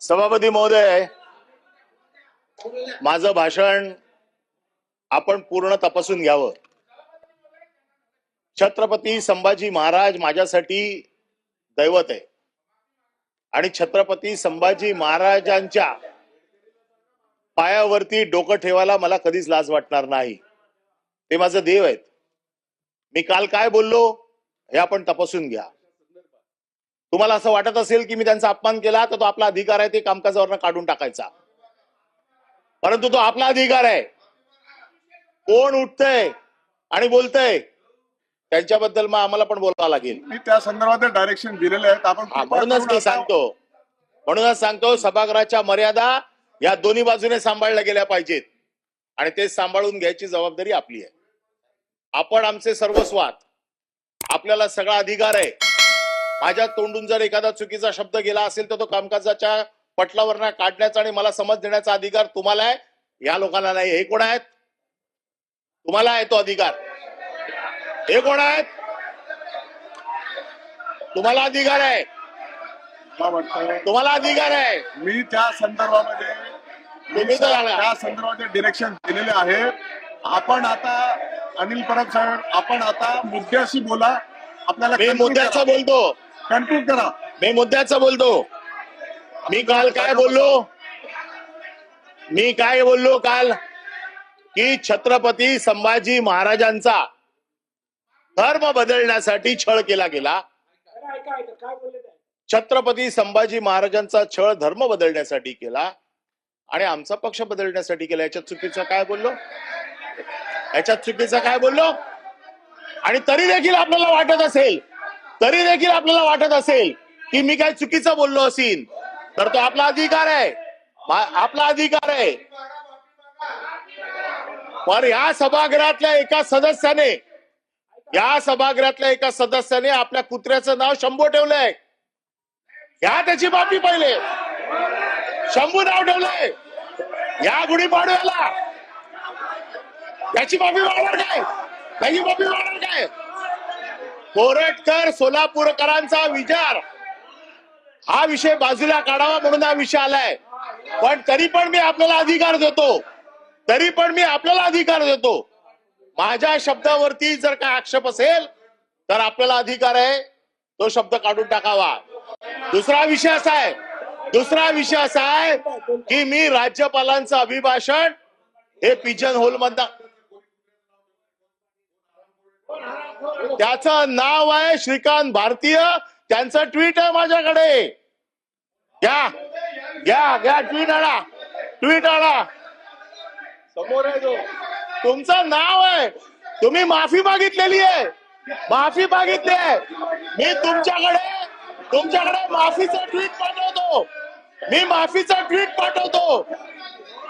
सभापती महोदय माझं भाषण आपण पूर्ण तपासून घ्यावं. छत्रपती संभाजी महाराज माझ्यासाठी दैवत आहे. आणि छत्रपती संभाजी महाराजांच्या पायावरती डोकं ठेवायला मला कधीच लाज वाटणार नाही. ते माझं देव आहेत. मी काल काय बोललो हे आपण तपासून घ्या. तुम्हाला असं वाटत असेल की मी त्यांचा अपमान केला तर तो आपला अधिकार आहे ते कामकाजावरनं काढून टाकायचा. परंतु तो आपला अधिकार आहे. कोण उठतंय आणि बोलतंय त्यांच्याबद्दल मग आम्हाला पण बोलावं लागेल. मी त्या संदर्भात डायरेक्शन दिलेले आहेत. आपण म्हणूनच मी सांगतो. म्हणूनच सांगतो सभागृहाच्या मर्यादा या दोन्ही बाजूने सांभाळल्या गेल्या पाहिजेत. आणि ते सांभाळून घ्यायची जबाबदारी आपली आहे. आपण आमचे सर्वस्वात आपल्याला सगळा अधिकार आहे. माझ्या तोंडून जर एखादा चुकीचा शब्द गेला असेल तर तो कामकाजाच्या पटलावर काढण्याचा आणि मला समज देण्याचा अधिकार तुम्हाला आहे? या लोकांना नाही. हे कोण आहेत? तुम्हाला आहे तो अधिकार. हे कोण आहेत? तुम्हाला अधिकार आहे. तुम्हाला अधिकार आहे. मी त्या संदर्भामध्ये तुम्ही. त्या संदर्भाचे डिरेक्शन दिलेले आहे. आपण आता अनिल परब साहेब आपण आता मुद्द्याशी बोला. आपल्याला मुद्द्याचं बोलतो. कन्क्लूड करा. मी मुद्द्याचं बोलतो. मी काल काय बोललो? मी काय बोललो काल? की छत्रपती संभाजी महाराजांचा धर्म बदलण्यासाठी छळ केला गेला. छत्रपती संभाजी महाराजांचा छळ धर्म बदलण्यासाठी केला. आणि आमचा पक्ष बदलण्यासाठी केला. याच्यात चुकीचं काय बोललो? याच्यात चुकीचं काय बोललो? आणि तरी देखील आपल्याला वाटत असेल तरी देखील आपल्याला वाटत असेल की मी काय चुकीचं बोललो असेल तर तो आपला अधिकार आहे. आपला अधिकार आहे. पण या सभागृहातल्या एका सदस्याने या सभागृहातल्या एका सदस्याने आपल्या कुत्र्याचं नाव शंभू ठेवलंय. घ्या त्याची माफी पहिले. शंभू नाव ठेवलंय. या गुढीपाडव्याला त्याची माफी मागणार काय? त्याची माफी मागणार काय? कोरटकर सोलापूरकरांचा विचार. हा विषय बाजूला काढावा म्हणून हा विषय आलाय. पण तरी पण मी आपल्याला अधिकार देतो. तरी पण मी आपल्याला अधिकार देतो. माझ्या शब्दावरती जर काय आक्षेप असेल तर आपल्याला अधिकार आहे. तो शब्द काढून टाकावा. दुसरा विषय असा आहे. दुसरा विषय असा आहे की मी राज्यपालांचं अभिभाषण हे पिजन होल मधनं त्याचं नाव आहे श्रीकांत भारतीय. त्यांचं ट्विट आहे माझ्याकडे. घ्या. घ्या घ्या ट्विट आणा. ट्विट आणा. समोर आहे तो. तुमचं नाव आहे. तुम्ही माफी मागितलेली आहे. माफी मागितली आहे. मी तुमच्याकडे तुमच्याकडे माफीचं ट्विट पाठवतो. मी माफीचं ट्विट पाठवतो.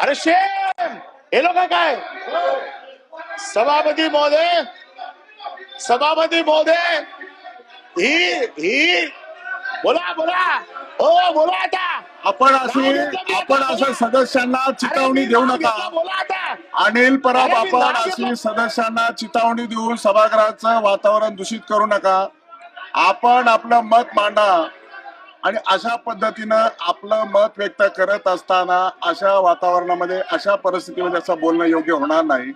अरे शेम हे लोक काय? सभापती महोदय सभापती महोदय ही ही बोला बोला. हो बोला आता. आपण अशी आपण असं सदस्यांना चितावणी देऊ नका. बोला आता. अनिल परब आपण अशी. सदस्यांना चितावणी देऊन सभागृहाचं वातावरण दूषित करू नका. आपण आपलं मत मांडा. आणि अशा पद्धतीनं आपलं मत व्यक्त करत असताना अशा वातावरणामध्ये अशा परिस्थितीमध्ये असं बोलणं योग्य होणार नाही.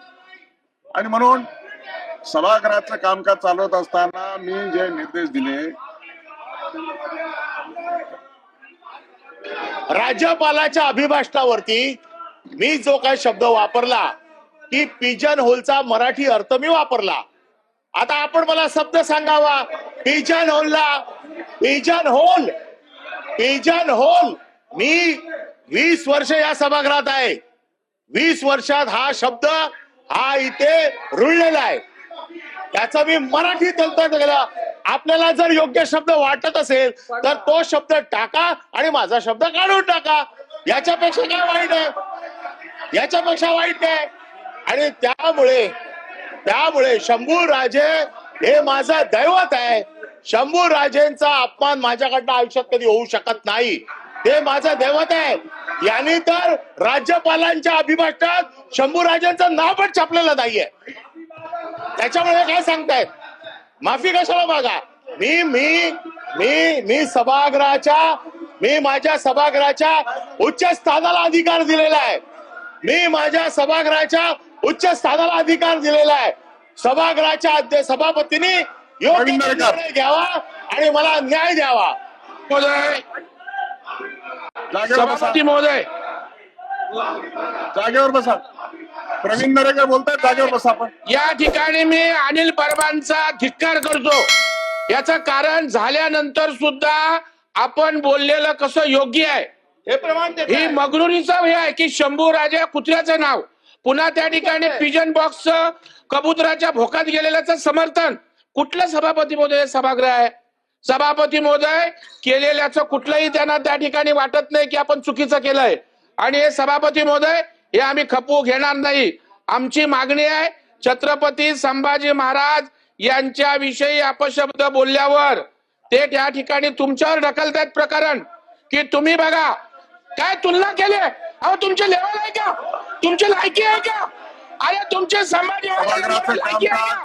आणि म्हणून सभागृहाचं कामकाज चालवत असताना मी जे निर्देश दिले राज्यपालाच्या अभिभाषणावरती मी जो काही शब्द वापरला की पिजन होलचा मराठी अर्थ मी वापरला. आता आपण मला शब्द सांगावा. पिजन होलला पिजन होल पिजन होल मी वीस वर्ष या सभागृहात आहे. वीस वर्षात हा शब्द हा इथे रुळलेला आहे. त्याचा मी मराठीत अर्थ केला. आपल्याला जर योग्य शब्द वाटत असेल तर तो शब्द टाका आणि माझा शब्द काढून टाका. याच्यापेक्षा काय वाईट आहे? याच्यापेक्षा वाईट आहे आणि त्यामुळे त्यामुळे शंभू राजे हे माझं दैवत आहे. शंभू राजेंचा अपमान माझ्याकडनं आयुष्यात कधी होऊ शकत नाही. ते माझं दैवत आहे. यांनी तर राज्यपालांच्या अभिभाषणात शंभू राजेंचं नाव पण छापलेलं नाहीये. त्याच्यामुळे काय सांगतायत? माफी कशाला मागा? मी मी मी मी सभागृहाच्या मी माझ्या सभागृहाच्या उच्च स्थानाला अधिकार दिलेला आहे. मी माझ्या सभागृहाच्या उच्च स्थानाला अधिकार दिलेला आहे. सभागृहाच्या अध्य सभापतींनी योग्य. निर्णय घ्यावा आणि मला न्याय द्यावा. महोदय. सभापती महोदय. जागेवर बसा. प्रवीण नरेकर बोलतायत जागेवर बसा आपण. या ठिकाणी मी अनिल परबांचा धिक्कार करतो. याचं कारण झाल्यानंतर सुद्धा आपण बोललेलं कसं योग्य आहे? हे प्रमाण देत ही आहे. मगरुरीचं हे आहे की शंभू राजा कुत्र्याचं नाव. पुन्हा त्या ठिकाणी पिजन बॉक्स कबुतराच्या भोकात गेलेल्याचं समर्थन. कुठलं सभापती महोदय सभागृह आहे? सभापती महोदय केलेल्याचं कुठलंही त्यांना त्या ठिकाणी वाटत नाही की आपण चुकीचं केलंय. आणि हे सभापती महोदय हे आम्ही खपवू घेणार नाही. आमची मागणी आहे छत्रपती संभाजी महाराज यांच्याविषयी अपशब्द बोलल्यावर ते त्या ठिकाणी तुमच्यावर ढकलतायत प्रकरण. की तुम्ही बघा काय तुलना केली अहो तुमचे लेवल आहे का? तुमची लायकी आहे का? अरे तुमचे संभाजी लायकी आहे का?